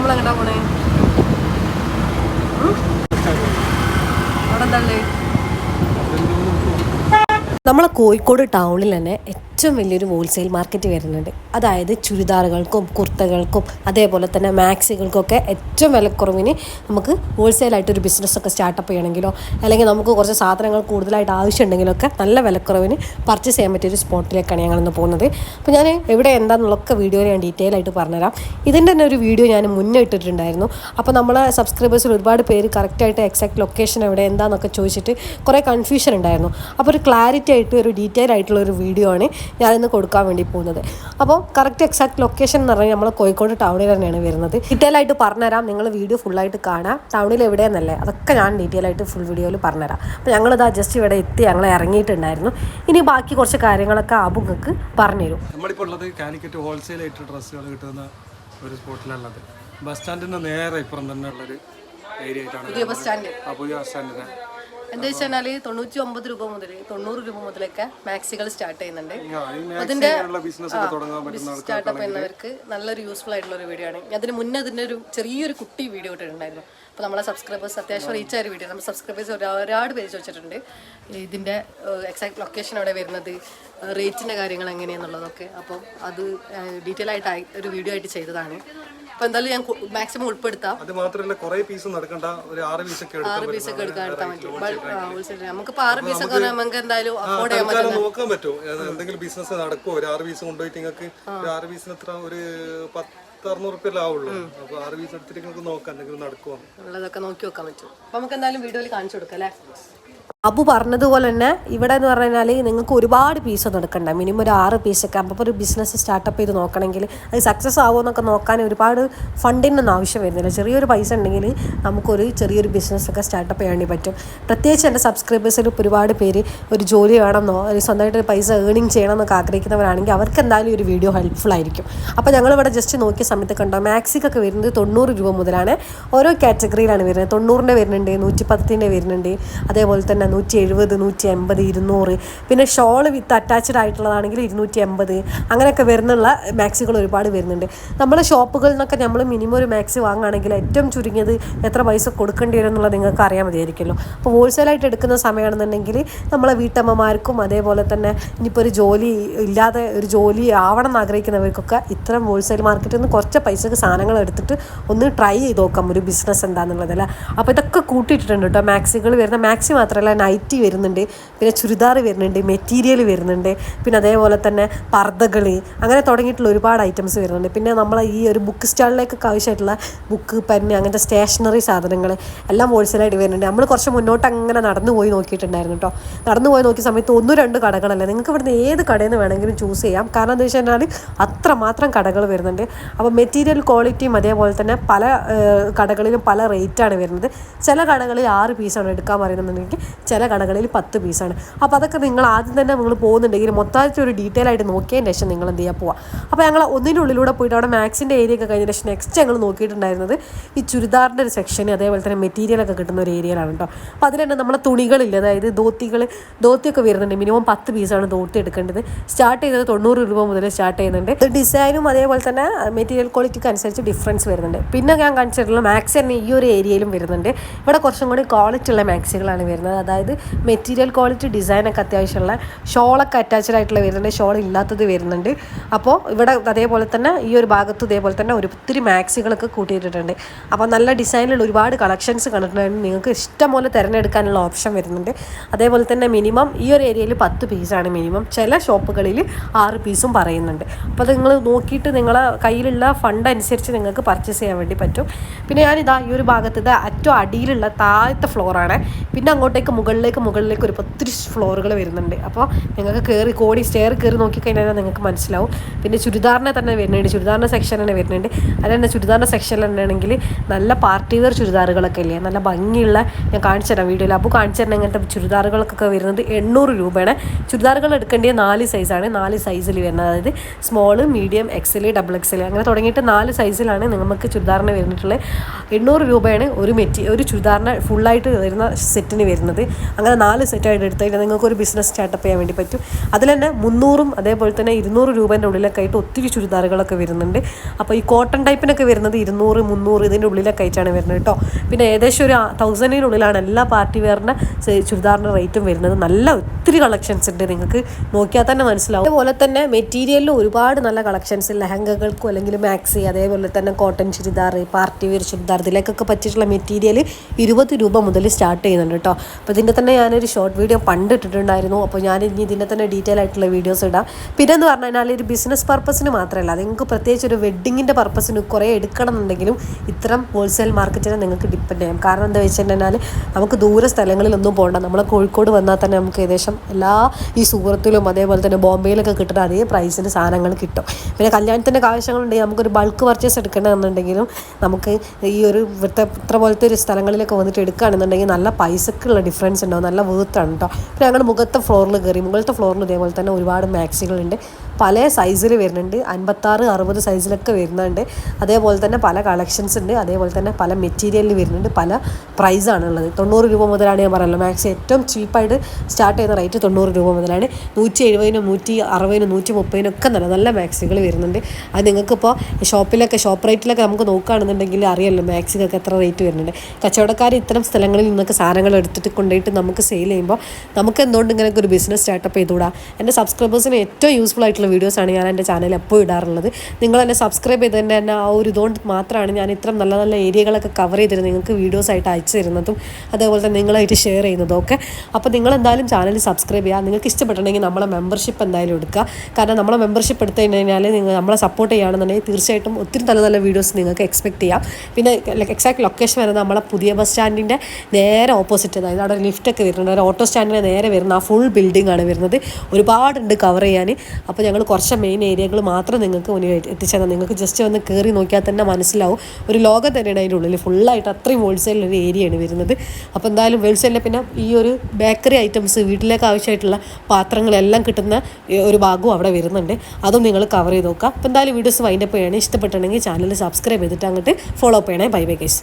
നമ്മൾ എങ്ങോട്ടാ പോണേ? അവിടെ നമ്മളെ കോഴിക്കോട് ടൗണിൽ തന്നെ ഏറ്റവും വലിയൊരു ഹോൾസെയിൽ മാർക്കറ്റ് വരുന്നുണ്ട്. അതായത് ചുരിദാറുകൾക്കും കുർത്തകൾക്കും അതേപോലെ തന്നെ മാക്സികൾക്കൊക്കെ ഏറ്റവും വിലക്കുറവിന് നമുക്ക് ഹോൾസെയിലായിട്ട് ഒരു ബിസിനസ്സൊക്കെ സ്റ്റാർട്ടപ്പ് ചെയ്യണമെങ്കിലോ അല്ലെങ്കിൽ നമുക്ക് കുറച്ച് സാധനങ്ങൾ കൂടുതലായിട്ട് ആവശ്യമുണ്ടെങ്കിലൊക്കെ നല്ല വിലക്കുറവിന് പർച്ചേസ് ചെയ്യാൻ പറ്റിയ ഒരു സ്പോട്ടിലേക്കാണ് ഞങ്ങളിന്ന് പോകുന്നത്. അപ്പോൾ ഞാൻ എവിടെ എന്താണെന്നുള്ളൊക്കെ വീഡിയോ ഞാൻ ഡീറ്റെയിൽ ആയിട്ട് പറഞ്ഞുതരാം. ഇതിന്റെ തന്നെ ഒരു വീഡിയോ ഞാൻ മുന്നേ ഇട്ടിട്ടുണ്ടായിരുന്നു. അപ്പോൾ നമ്മളെ സബ്സ്ക്രൈബേഴ്സിൽ ഒരുപാട് പേര് കറക്റ്റായിട്ട് എക്സാക്ട് ലൊക്കേഷൻ എവിടെ എന്താണെന്നൊക്കെ ചോദിച്ചിട്ട് കുറേ കൺഫ്യൂഷൻ ഉണ്ടായിരുന്നു. അപ്പോൾ ഒരു ക്ലാരിറ്റി ആയിട്ട് ഒരു ഡീറ്റെയിൽ ആയിട്ടുള്ള ഒരു വീഡിയോ ആണ് ഞാനിന്ന് കൊടുക്കാൻ വേണ്ടി പോകുന്നത്. അപ്പോൾ കറക്റ്റ് എക്സാക്ട് ലൊക്കേഷൻ എന്ന് പറഞ്ഞാൽ നമ്മൾ കോഴിക്കോട് ടൗണിൽ തന്നെയാണ് വരുന്നത്. ഡീറ്റെയിൽ ആയിട്ട് പറഞ്ഞുതരാം. നിങ്ങൾ വീഡിയോ ഫുള്ളായിട്ട് കാണാം. ടൗണിൽ എവിടെയെന്നല്ലേ? അതൊക്കെ ഞാൻ ഡീറ്റെയിൽ ആയിട്ട് ഫുൾ വീഡിയോയിൽ പറഞ്ഞുതരാം. അപ്പോൾ ഞങ്ങളിതാ ജസ്റ്റ് ഇവിടെ എത്തി. ഞങ്ങൾ ഇറങ്ങിയിട്ടുണ്ടായിരുന്നു. ഇനി ബാക്കി കുറച്ച് കാര്യങ്ങളൊക്കെ ആബുങ്ങൾക്ക് പറഞ്ഞുതരും. നമ്മളിപ്പോൾ ഉള്ളത് കാലിക്കറ്റ് ഹോൾസെയിൽ ആയിട്ട് ഡ്രസ്സുകൾ കിട്ടുന്ന ഒരു സ്പോട്ടിലാണത് ബസ് സ്റ്റാൻഡിന് നേരെ ഇപ്പുറം തന്നെ ഉള്ളൊരു ഏരിയ ആയിട്ടാണ് പുതിയ ബസ് സ്റ്റാൻഡ് ആ പുതിയ ബസ് സ്റ്റാൻഡിന് എന്താ വെച്ചാൽ തൊണ്ണൂറ്റി ഒമ്പത് രൂപ മുതൽ തൊണ്ണൂറ് രൂപ മുതലൊക്കെ മാക്സികൾ സ്റ്റാർട്ട് ചെയ്യുന്നുണ്ട്. അതിന്റെ സ്റ്റാർട്ടപ്പ് ചെയ്യുന്നവർക്ക് നല്ലൊരു യൂസ്ഫുൾ ആയിട്ടുള്ള ഒരു വീഡിയോ ആണ്. അതിന് മുന്നേ അതിന്റെ ഒരു ചെറിയൊരു കുട്ടി വീഡിയോ ഇട്ടിട്ടുണ്ടായിരുന്നു. അപ്പോൾ നമ്മളെ സബ്സ്ക്രൈബേഴ്സ് അത്യാവശ്യം റീച്ച് ആയ വീഡിയോ നമ്മുടെ സബ്സ്ക്രൈബേഴ്സ് ഒരുപാട് പേര് ചോദിച്ചിട്ടുണ്ട് ഇതിന്റെ എക്സാക്ട് ലൊക്കേഷൻ അവിടെ വരുന്നത്? റേറ്റിന്റെ കാര്യങ്ങൾ എങ്ങനെയാണെന്നുള്ളതൊക്കെ അപ്പോൾ അത് ഡീറ്റെയിൽ ആയിട്ട് ഒരു വീഡിയോ ആയിട്ട് ചെയ്തതാണ്. അപ്പോൾ എന്തായാലും ഞാൻ മാക്സിമം ഉൾപ്പെടുത്താം. അത് മാത്രമല്ല കുറെ പീസ് നടക്കണ്ട ഒരു ആറ് പീസ് ഒക്കെ ആറ് പീസ് ഒക്കെ എടുക്കാൻ നമുക്കിപ്പോൾ ആറ് പീസൊക്കെ നമുക്ക് എന്തായാലും അഫോർഡ് ചെയ്യാൻ തൽക്കാലം നോക്കാൻ പറ്റും. എന്തെങ്കിലും ബിസിനസ് നടക്കുമോ ഒരു ആറ് പീസ് കൊണ്ടുപോയിട്ട് നിങ്ങൾക്ക് ഒരു ആറ് പീസിന് എത്ര? ഒരു പത്ത് അറുന്നൂറ് റുപ്യല്ലേ ആവുള്ളൂ അപ്പൊ ആറ് പീസ് എടുത്തിട്ട് നിങ്ങൾക്ക് നോക്കാം എന്തെങ്കിലും നടക്കുമോ ഉള്ളതൊക്കെ നോക്കി വെക്കാൻ പറ്റും. അപ്പൊ നമുക്ക് എന്തായാലും വീഡിയോയിൽ കാണിച്ചു കൊടുക്കാം അല്ലേ? അബു പറഞ്ഞതുപോലെ തന്നെ ഇവിടെ എന്ന് പറഞ്ഞാൽ നിങ്ങൾക്ക് ഒരുപാട് പീസ് ഒന്നും എടുക്കണ്ട. മിനിമം ഒരു ആറ് പീസൊക്കെ അപ്പോൾ ഒരു ബിസിനസ് സ്റ്റാർട്ടപ്പ് ചെയ്ത് നോക്കണമെങ്കിൽ അത് സക്സസ് ആവുമോ എന്നൊക്കെ നോക്കാൻ ഒരുപാട് ഫണ്ടിനൊന്നും ആവശ്യം വരുന്നില്ല. ചെറിയൊരു പൈസ ഉണ്ടെങ്കിൽ നമുക്കൊരു ചെറിയൊരു ബിസിനസ്സൊക്കെ സ്റ്റാർട്ടപ്പ് ചെയ്യാൻ പറ്റും. പ്രത്യേകിച്ച് എന്റെ സബ്സ്ക്രൈബേഴ്സിൽ ഒരുപാട് പേര് ഒരു ജോലി വേണമെന്നോ അല്ലെങ്കിൽ സ്വന്തമായിട്ട് പൈസ ഏണിങ് ചെയ്യണം എന്നൊക്കെ ആഗ്രഹിക്കുന്നവരാണെങ്കിൽ അവർക്ക് എന്തായാലും ഒരു വീഡിയോ ഹെൽപ്ഫുൾ ആയിരിക്കും. അപ്പോൾ ഞങ്ങളിവിടെ ജസ്റ്റ് നോക്കിയ സമയത്ത് കണ്ടോ മാക്സിക്കൊക്കെ വരുന്നത് തൊണ്ണൂറ് രൂപ മുതലാണ്. ഓരോ കാറ്റഗറിയിലാണ് വരുന്നത്. തൊണ്ണൂറിന്റെ വരുന്നുണ്ട് നൂറ്റി പത്തിന്റെ വരുന്നുണ്ട്. അതേപോലെ തന്നെ നൂറ്റി എഴുപത് നൂറ്റി എൺപത് ഇരുന്നൂറ്. പിന്നെ ഷോൾ വിത്ത് അറ്റാച്ച്ഡ് ആയിട്ടുള്ളതാണെങ്കിൽ ഇരുന്നൂറ്റി എൺപത് അങ്ങനെയൊക്കെ വരുന്നുള്ള മാക്സികൾ ഒരുപാട് വരുന്നുണ്ട്. നമ്മളെ ഷോപ്പുകളിൽ നിന്നൊക്കെ നമ്മൾ മിനിമം ഒരു മാക്സി വാങ്ങുകയാണെങ്കിൽ ഏറ്റവും ചുരുങ്ങിയത് എത്ര പൈസ കൊടുക്കേണ്ടി വരും എന്നുള്ളത് നിങ്ങൾക്ക് അറിയാൻ മതിയായിരിക്കുമല്ലോ. അപ്പോൾ ഹോൾസെയിലായിട്ട് എടുക്കുന്ന സമയമാണെന്നുണ്ടെങ്കിൽ നമ്മളെ വീട്ടമ്മമാർക്കും അതേപോലെ തന്നെ ഇനിയിപ്പോൾ ഒരു ജോലി ഇല്ലാതെ ഒരു ജോലി ആവണം എന്ന് ആഗ്രഹിക്കുന്നവർക്കൊക്കെ ഇത്തരം ഹോൾസെയിൽ മാർക്കറ്റിൽ നിന്ന് കുറച്ച് പൈസക്ക് സാധനങ്ങൾ എടുത്തിട്ട് ഒന്ന് ട്രൈ ചെയ്ത് നോക്കാം ഒരു ബിസിനസ് എന്താണെന്നുള്ളതല്ല അപ്പോൾ ഇതൊക്കെ കൂട്ടിയിട്ടുണ്ട് കേട്ടോ മാക്സികൾ വരുന്ന മാക്സി മാത്രമല്ല നൈറ്റി വരുന്നുണ്ട് പിന്നെ ചുരിദാർ വരുന്നുണ്ട് മെറ്റീരിയൽ വരുന്നുണ്ട് പിന്നെ അതേപോലെ തന്നെ പർദ്ദകൾ അങ്ങനെ തുടങ്ങിയിട്ടുള്ള ഒരുപാട് ഐറ്റംസ് വരുന്നുണ്ട്. പിന്നെ നമ്മൾ ഈ ഒരു ബുക്ക് സ്റ്റാളിലേക്കൊക്കെ ആവശ്യമായിട്ടുള്ള ബുക്ക് പെന്ന് അങ്ങനത്തെ സ്റ്റേഷനറി സാധനങ്ങൾ എല്ലാം ഹോൾസെയിലായിട്ട് വരുന്നുണ്ട്. നമ്മൾ കുറച്ച് മുന്നോട്ട് അങ്ങനെ നടന്നു പോയി നോക്കിയിട്ടുണ്ടായിരുന്നു കേട്ടോ നടന്നു പോയി നോക്കിയ സമയത്ത് ഒന്നും രണ്ട് കടകളല്ല നിങ്ങൾക്ക് ഇവിടുന്ന് ഏത് കടയിൽ വേണമെങ്കിലും ചൂസ് ചെയ്യാം. കാരണം എന്താ വെച്ച് കഴിഞ്ഞാൽ അത്രമാത്രം കടകൾ വരുന്നുണ്ട്. അപ്പോൾ മെറ്റീരിയൽ ക്വാളിറ്റിയും അതേപോലെ തന്നെ പല കടകളിലും പല റേറ്റാണ് വരുന്നത്. ചില കടകളിൽ ആറ് പീസാണ് എടുക്കാൻ പറയുന്നുണ്ടെങ്കിൽ ചില കടകളിൽ പത്ത് പീസാണ്. അപ്പോൾ അതൊക്കെ നിങ്ങൾ ആദ്യം തന്നെ നിങ്ങൾ പോകുന്നുണ്ടെങ്കിൽ മൊത്തത്തിൽ ഒരു ഡീറ്റെയിൽ ആയിട്ട് നോക്കിയതിന് ശേഷം നിങ്ങൾ എന്ത് ചെയ്യാൻ പോവാം. അപ്പോൾ ഞങ്ങൾ ഒന്നിന്റെ ഉള്ളിലൂടെ പോയിട്ട് അവിടെ മാക്സിന്റെ ഏരിയ ഒക്കെ കഴിഞ്ഞ ശേഷം നെക്സ്റ്റ് ഞങ്ങൾ നോക്കിയിട്ടുണ്ടായിരുന്നത് ഈ ചുരിദാറിന്റെ ഒരു സെക്ഷൻ അതേപോലെ തന്നെ മെറ്റീരിയലൊക്കെ കിട്ടുന്ന ഒരു ഏരിയയിലാണ് കേട്ടോ അപ്പോൾ അതിൽ തന്നെ നമ്മളെ തുണികളില്ല അതായത് ധോത്തികൾ ധോത്തിയൊക്കെ വരുന്നുണ്ട്. മിനിമം പത്ത് പീസാണ് ധോത്തി എടുക്കേണ്ടത്. സ്റ്റാർട്ട് ചെയ്തത് തൊണ്ണൂറ് രൂപ മുതൽ സ്റ്റാർട്ട് ചെയ്യുന്നുണ്ട്. ഡിസൈനും അതേപോലെ തന്നെ മെറ്റീരിയൽ ക്വാളിറ്റിക്ക് അനുസരിച്ച് ഡിഫറൻസ് വരുന്നുണ്ട്. പിന്നെ ഞാൻ കാണിച്ചിട്ടുള്ള മാക്സ് തന്നെ ഈ ഒരു ഏരിയയിലും വരുന്നുണ്ട്. ഇവിടെ കുറച്ചും കൂടി ക്വാളിറ്റി ഉള്ള മാക്സികളാണ് വരുന്നത്. അതായത് മെറ്റീരിയൽ ക്വാളിറ്റി ഡിസൈനൊക്കെ അത്യാവശ്യമുള്ള ഷോളൊക്കെ അറ്റാച്ച്ഡ് ആയിട്ടുള്ള വരുന്നുണ്ട് ഷോൾ ഇല്ലാത്തത് വരുന്നുണ്ട്. അപ്പോൾ ഇവിടെ അതേപോലെ തന്നെ ഈ ഒരു ഭാഗത്ത് ഇതേപോലെ തന്നെ ഒത്തിരി മാക്സികളൊക്കെ കൂട്ടിയിട്ടിട്ടുണ്ട്. അപ്പോൾ നല്ല ഡിസൈനിലുള്ള ഒരുപാട് കളക്ഷൻസ് കണ്ടിട്ടുണ്ടെങ്കിൽ നിങ്ങൾക്ക് ഇഷ്ടം പോലെ തിരഞ്ഞെടുക്കാനുള്ള ഓപ്ഷൻ വരുന്നുണ്ട്. അതേപോലെ തന്നെ മിനിമം ഈ ഒരു ഏരിയയിൽ പത്ത് പീസാണ് മിനിമം ചില ഷോപ്പുകളിൽ ആറ് പീസും പറയുന്നുണ്ട്. അപ്പോൾ അത് നിങ്ങൾ നോക്കിയിട്ട് നിങ്ങളെ കയ്യിലുള്ള ഫണ്ട് അനുസരിച്ച് നിങ്ങൾക്ക് പർച്ചേസ് ചെയ്യാൻ വേണ്ടി പറ്റും. പിന്നെ ഞാനിതാ ഈ ഒരു ഭാഗത്ത് ഇത് ഏറ്റവും അടിയിലുള്ള താഴത്തെ ഫ്ലോറാണ് പിന്നെ അങ്ങോട്ടേക്ക് മുകളിലേക്ക് മുകളിലേക്ക് ഒരു ഒത്തിരി ഫ്ലോറുകൾ വരുന്നുണ്ട്. അപ്പോൾ നിങ്ങൾക്ക് കയറി കോടി സ്റ്റെയർ കയറി നോക്കിക്കഴിഞ്ഞാൽ നിങ്ങൾക്ക് മനസ്സിലാവും. പിന്നെ ചുരിദാറിനെ തന്നെ വരുന്നുണ്ട്. ചുരിദാറിന്റെ സെക്ഷൻ തന്നെ വരുന്നുണ്ട്. അത് തന്നെ ചുരിദാറിന്റെ സെക്ഷനിൽ തന്നെയാണെങ്കിൽ നല്ല പാർട്ടി വെയർ ചുരിദാറുകളൊക്കെ ഇല്ലേ? നല്ല ഭംഗിയുള്ള ഞാൻ കാണിച്ചു തരാം വീഡിയോയിൽ. അപ്പോൾ കാണിച്ചു തരണം ഇങ്ങനത്തെ ചുരിദാറുകൾക്കൊക്കെ വരുന്നത് എണ്ണൂറ് രൂപയാണ്. ചുരിദാറുകൾ എടുക്കേണ്ടത് നാല് സൈസാണ് നാല് സൈസിൽ വരുന്നത്. അതായത് small medium XL double XL അങ്ങനെ തുടങ്ങിയിട്ട് നാല് സൈസിലാണ് നിങ്ങൾക്ക് ചുരിദാറിന് വരുന്നിട്ടുള്ളത്. എണ്ണൂറ് രൂപയാണ് ഒരു മെറ്റി ഒരു ചുരിദാറിന് ഫുള്ളായിട്ട് വരുന്ന സെറ്റിന് വരുന്നത്. അങ്ങനെ നാല് സെറ്റായിട്ട് എടുത്തു കഴിഞ്ഞാൽ നിങ്ങൾക്ക് ഒരു ബിസിനസ് സ്റ്റാർട്ടപ്പ് ചെയ്യാൻ വേണ്ടി പറ്റും. അതിൽ തന്നെ മുന്നൂറും അതേപോലെ തന്നെ ഇരുന്നൂറ് രൂപേന്റെ ഉള്ളിലൊക്കെ ആയിട്ട് ഒത്തിരി ചുരിദാറുകളൊക്കെ വരുന്നുണ്ട്. അപ്പോൾ ഈ കോട്ടൺ ടൈപ്പിനൊക്കെ വരുന്നത് ഇരുന്നൂറ് മുന്നൂറ് ഇതിന്റെ ഉള്ളിലൊക്കെ ആയിട്ടാണ് വരുന്നത് കേട്ടോ. പിന്നെ ഏകദേശം ഒരു തൗസൻഡിനുള്ളിലാണ് എല്ലാ പാർട്ടി വെയറിന്റെ ചുരിദാറിന്റെ റേറ്റും വരുന്നത്. നല്ല ഒത്തിരി കളക്ഷൻസ് ഉണ്ട് നിങ്ങൾക്ക് നോക്കിയാൽ തന്നെ മനസ്സിലാവും. അതുപോലെ തന്നെ മെറ്റീരിയലിൽ ഒരുപാട് നല്ല കളക്ഷൻസ് ലഹങ്കകൾക്കും അല്ലെങ്കിൽ മാക്സി അതേപോലെ തന്നെ cotton churidar party wear churidar ഇതിലേക്കൊക്കെ പറ്റിയിട്ടുള്ള മെറ്റീരിയൽ ഇരുപത് രൂപ മുതൽ സ്റ്റാർട്ട് ചെയ്യുന്നുണ്ട് കേട്ടോ. അപ്പോൾ ഇതിന്റെ തന്നെ ഞാനൊരു ഷോർട്ട് വീഡിയോ പണ്ട് ഇട്ടിട്ടുണ്ടായിരുന്നു അപ്പോൾ ഞാൻ ഇനി ഇതിന്റെ തന്നെ ഡീറ്റെയിൽ ആയിട്ടുള്ള വീഡിയോസ് ഇടാം. പിന്നെ എന്ന് പറഞ്ഞു കഴിഞ്ഞാൽ ഒരു ബിസിനസ് പർപ്പസിന് മാത്രമല്ല അത് നിങ്ങൾക്ക് പ്രത്യേകിച്ച് ഒരു വെഡ്ഡിങ്ങിന്റെ പർപ്പസിന് കുറേ എടുക്കണം എന്നുണ്ടെങ്കിലും ഇത്തരം ഹോൾസെയിൽ മാർക്കറ്റിനെ നിങ്ങൾക്ക് ഡിപ്പെൻഡ് ചെയ്യാം. കാരണം എന്താ വെച്ചിട്ടുണ്ടെങ്കിൽ നമുക്ക് ദൂര സ്ഥലങ്ങളിലൊന്നും പോകണ്ട നമ്മളെ കോഴിക്കോട് വന്നാൽ തന്നെ നമുക്ക് ഏകദേശം എല്ലാ ഈ സൂറത്തിലും അതേപോലെ തന്നെ ബോംബെയിലൊക്കെ കിട്ടുന്ന അതേ പ്രൈസിന് സാധനങ്ങൾ കിട്ടും. പിന്നെ കല്യാണത്തിന്റെ ആവശ്യങ്ങളുണ്ടെങ്കിൽ നമുക്കൊരു ബൾക്ക് പർച്ചേസ് എടുക്കണമെന്നുണ്ടെങ്കിലും നമുക്ക് ഈ ഒരു ഇത്ര പോലത്തെ ഒരു സ്ഥലങ്ങളിലൊക്കെ വന്നിട്ട് എടുക്കുകയാണെന്നുണ്ടെങ്കിൽ നല്ല പൈസക്കുള്ള ഡിഫറൻസ് ഉണ്ടാവും നല്ല വേർത്താണ് കേട്ടോ പിന്നെ ഞങ്ങളുടെ മുഖത്തെ ഫ്ലോറിൽ കയറി മുകളിലത്തെ ഫ്ലോറിൽ ഇതേപോലെ തന്നെ ഒരുപാട് മാക്സികളുണ്ട് പല സൈസിൽ വരുന്നുണ്ട്. അൻപത്താറ് അറുപത് സൈസിലൊക്കെ വരുന്നുണ്ട്. അതേപോലെ തന്നെ പല കളക്ഷൻസ് ഉണ്ട്. അതേപോലെ തന്നെ പല മെറ്റീരിയലിൽ വരുന്നുണ്ട്. പല പ്രൈസാണ് ഉള്ളത് തൊണ്ണൂറ് രൂപ മുതലാണ് ഞാൻ പറയുന്നത് മാക്സി ഏറ്റവും ചീപ്പായിട്ട് സ്റ്റാർട്ട് ചെയ്യുന്ന റേറ്റ് തൊണ്ണൂറ് രൂപ മുതലാണ്. നൂറ്റി എഴുപതിനും നൂറ്റി അറുപതിനും നൂറ്റി മുപ്പതിനും ഒക്കെ നല്ല നല്ല മാക്സികൾ വരുന്നുണ്ട്. അത് നിങ്ങൾക്കിപ്പോൾ ഷോപ്പിലൊക്കെ ഷോപ്പ് റേറ്റിലൊക്കെ നമുക്ക് നോക്കുകയാണെന്നുണ്ടെങ്കിൽ അറിയാമല്ലോ മാക്സിക്കൊക്കെ എത്ര റേറ്റ് വരുന്നുണ്ട്. കച്ചവടക്കാർ ഇത്തരം സ്ഥലങ്ങളിൽ നിന്നൊക്കെ സാധനങ്ങൾ എടുത്തിട്ട് കൊണ്ടുപോയിട്ട് നമുക്ക് സെയിൽ ചെയ്യുമ്പോൾ നമുക്ക് എന്തുകൊണ്ട് ഇങ്ങനെയൊക്കെ ഒരു ബിസിനസ് സ്റ്റാർട്ടപ്പ് ചെയ്തുകൂടാ? എന്റെ സബ്സ്ക്രൈബേഴ്സിന് ഏറ്റവും യൂസ്ഫുൾ ആയിട്ടുള്ള വീഡിയോസാണ് ഞാൻ എന്റെ ചാനലിൽ എപ്പോഴും ഇടാറുള്ളത്. നിങ്ങൾ എന്നെ സബ്സ്ക്രൈബ് ചെയ്തതിന്റെ തന്നെ ആ ഒരു ഇതുകൊണ്ട് മാത്രമാണ് ഞാൻ ഇത്രയും നല്ല നല്ല ഏരിയകളൊക്കെ കവർ ചെയ്തിരുന്നത് നിങ്ങൾക്ക് വീഡിയോസായിട്ട് അയച്ചു തരുന്നതും അതേപോലെ തന്നെ നിങ്ങളായിട്ട് ഷെയർ ചെയ്യുന്നതും ഒക്കെ. അപ്പോൾ നിങ്ങൾ എന്തായാലും ചാനൽ സബ്സ്ക്രൈബ് ചെയ്യുക. നിങ്ങൾക്ക് ഇഷ്ടപ്പെട്ടുണ്ടെങ്കിൽ നമ്മളെ മെമ്പർഷിപ്പ് എന്തായാലും എടുക്കുക. കാരണം നമ്മളെ മെമ്പർഷിപ്പ് എടുത്തു കഴിഞ്ഞാൽ നിങ്ങൾ നമ്മളെ സപ്പോർട്ട് ചെയ്യുകയാണെന്നുണ്ടെങ്കിൽ തീർച്ചയായിട്ടും ഒത്തിരി നല്ല നല്ല വീഡിയോസ് നിങ്ങൾക്ക് എക്സ്പെക്ട് ചെയ്യാം. പിന്നെ എക്സാക്ട് ലൊക്കേഷൻ വരുന്നത് നമ്മളെ പുതിയ ബസ് സ്റ്റാൻഡിന്റെ നേരെ ഓപ്പോസിറ്റ് അതായത് അവിടെ ലിഫ്റ്റൊക്കെ വരുന്നുണ്ട്. ഓട്ടോ സ്റ്റാൻഡിന്റെ നേരെ വരുന്ന ആ ഫുൾ ബിൽഡിംഗ് ആണ് വരുന്നത്. ഒരുപാടുണ്ട് കവർ ചെയ്യാൻ. അപ്പോൾ ഞങ്ങൾ കുറച്ച് മെയിൻ ഏരിയകൾ മാത്രം നിങ്ങൾക്ക് മുന്നിൽ എത്തിച്ചാൽ നിങ്ങൾക്ക് ജസ്റ്റ് ഒന്ന് കയറി നോക്കിയാൽ തന്നെ മനസ്സിലാവും. ഒരു ലോകം തന്നെയാണ് അതിന്റെ ഉള്ളിൽ. ഫുള്ളായിട്ട് അത്രയും ഹോൾസെയിലൊരു ഏരിയയാണ് വരുന്നത്. അപ്പോൾ എന്തായാലും ഹോൾസെയിലിൽ പിന്നെ ഈ ഒരു ബേക്കറി ഐറ്റംസ് വീട്ടിലേക്ക് ആവശ്യമായിട്ടുള്ള പാത്രങ്ങളെല്ലാം കിട്ടുന്ന ഒരു ഭാഗവും അവിടെ വരുന്നുണ്ട്. അതും നിങ്ങൾ കവർ ചെയ്ത് നോക്കുക. അപ്പോൾ എന്തായാലും വീഡിയോസ് വൈൻഡപ്പ് ചെയ്യണേ. ഇഷ്ടപ്പെട്ടുണ്ടെങ്കിൽ ചാനൽ സബ്സ്ക്രൈബ് ചെയ്തിട്ട് അങ്ങോട്ട് ഫോളോ അപ്പ് ചെയ്യണേ. Bye bye guys